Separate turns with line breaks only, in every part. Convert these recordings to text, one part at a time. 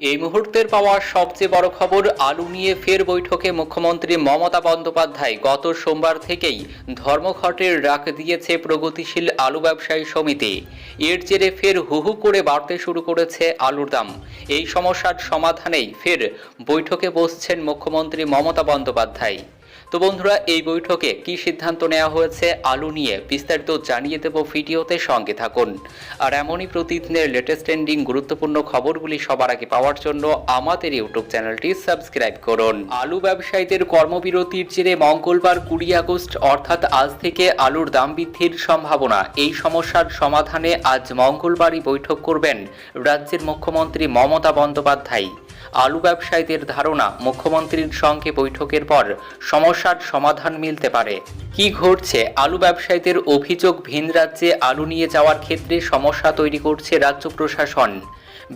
এই মুহূর্তের পাওয়া সবচেয়ে বড় খবর আলু নিয়ে ফের বৈঠকে মুখ্যমন্ত্রী মমতা বন্দ্যোপাধ্যায় গত সোমবার থেকেই ধর্মঘটের ডাক দিয়েছে প্রগতিশীল আলু ব্যবসায়ী সমিতি। এর জেরে ফের হুহু করে বাড়তে শুরু করেছে আলুর দাম। এই সমস্যার সমাধানেই ফের বৈঠকে বসছেন মুখ্যমন্ত্রী মমতা বন্দ্যোপাধ্যায়। তো বন্ধুরা, এই বৈঠকে কি সিদ্ধান্ত নেওয়া হয়েছে আলু নিয়ে বিস্তারিত জানিয়ে দেব ভিডিওতে, সঙ্গে থাকুন। আর এমনই প্রতিদিনের লেটেস্ট ট্রেন্ডিং গুরুত্বপূর্ণ খবরগুলি সবার আগে পাওয়ার জন্য আমাদের ইউটিউব চ্যানেলটি সাবস্ক্রাইব করুন। আলু ব্যবসায়ীদের কর্মবিরতির জেরে মঙ্গলবার কুড়ি আগস্ট, অর্থাৎ আজ থেকে আলুর দাম বৃদ্ধির সম্ভাবনা, এই সমস্যার সমাধানে আজ মঙ্গলবারই বৈঠক করবেন রাজ্যের মুখ্যমন্ত্রী মমতা বন্দ্যোপাধ্যায়। আলু ব্যবসায়ীদের ধারণা মুখ্যমন্ত্রীর সঙ্গে বৈঠকের পর সমস্যার সমাধান মিলতে পারে। কি ঘটছে? আলু ব্যবসায়ীদের অভিযোগ, ভিন রাজ্যে আলু নিয়ে যাওয়ার ক্ষেত্রে সমস্যা তৈরি করছে রাজ্য প্রশাসন।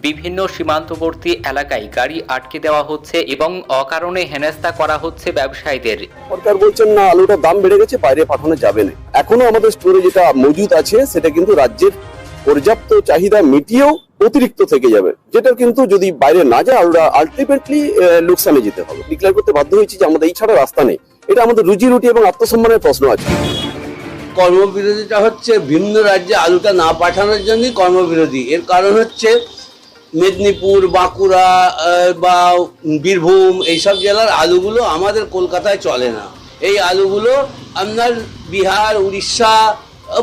বিভিন্ন সীমান্তবর্তী এলাকায় গাড়ি আটকে দেওয়া হচ্ছে এবং অকারণে হেনস্থা করা হচ্ছে ব্যবসায়ীদের।
সরকার বলছেন না, আলুটার দাম বেড়ে গেছে, বাইরে পাঠানো যাবে না। এখনও আমাদের স্টোরে যেটা মজুদ আছে, সেটা কিন্তু রাজ্যের পর্যাপ্ত চাহিদা মিটিয়েও অতিরিক্ত থেকে যাবে, যেটা কিন্তু যদি বাইরে না যায় আলুটা আলটিমেটলি লোকসানে যেতে হবে। ডিক্লেয়ার করতে বাধ্য হয়েছি যে আমাদের এই ছাড়া রাস্তা নেই। এটা আমাদের রুজি রুটি এবং আত্মসম্মানের প্রশ্ন আছে।
কর্মবিরতিটা হচ্ছে ভিন্ন রাজ্যে আলুটা না পাঠানোর জন্যই কর্মবিরোধী। এর কারণ হচ্ছে মেদিনীপুর, বাঁকুড়া বা বীরভূম এইসব জেলার আলুগুলো আমাদের কলকাতায় চলে না। এই আলুগুলো আপনার বিহার, উড়িষ্যা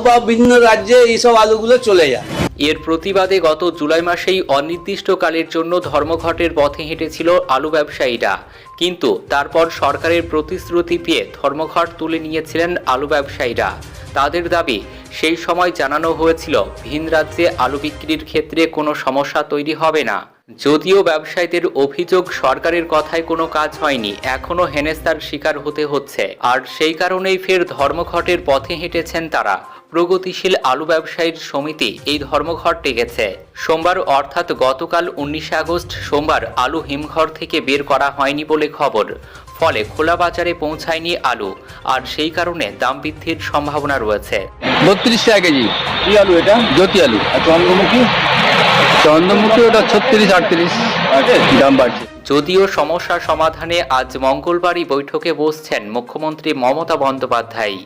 বা বিভিন্ন রাজ্যে এইসব আলুগুলো চলে যায়।
এর প্রতিবাদে গত জুলাই মাসেই অনির্দিষ্টকালের জন্য ধর্মঘটের পথে হেঁটেছিল আলু ব্যবসায়ীরা। কিন্তু তারপর সরকারের প্রতিশ্রুতি পেয়ে ধর্মঘট তুলে নিয়েছিলেন আলু ব্যবসায়ীরা। তাদের দাবি, সেই সময় জানানো হয়েছিল, ভিন রাজ্যে আলু বিক্রির ক্ষেত্রে কোনো সমস্যা তৈরি হবে না। যদিও ব্যবসায়ীদের অভিযোগ, সরকারের কথায় কোনো কাজ হয়নি, এখনও হেনেস্তার শিকার হতে হচ্ছে। আর সেই কারণেই ফের ধর্মঘটের পথে হেঁটেছেন তারা। প্রগতিশীল আলু ব্যবসায়ীর সমিতি এই ধর্মঘট ডেকেছে সোমবার অর্থাৎ গতকাল উনিশে আগস্ট সোমবার আলু হিমঘর থেকে বের করা হয়নি বলে খবর। ফলে খোলা বাজারে পৌঁছায়নি আলু। আর সেই কারণে দাম বৃদ্ধির সম্ভাবনা রয়েছে।
বত্রিশ টাকা কেজি
কি আলু এটা?
জ্যোতি আলু।
আর চন্দ্রমুখী?
চন্দ্রমুখী ওটা ছত্রিশ আটত্রিশ। দাম বাড়ছে।
যদিও সমস্যা সমাধানে আজ মঙ্গলবারই বৈঠকে বসছেন মুখ্যমন্ত্রী মমতা বন্দ্যোপাধ্যায়।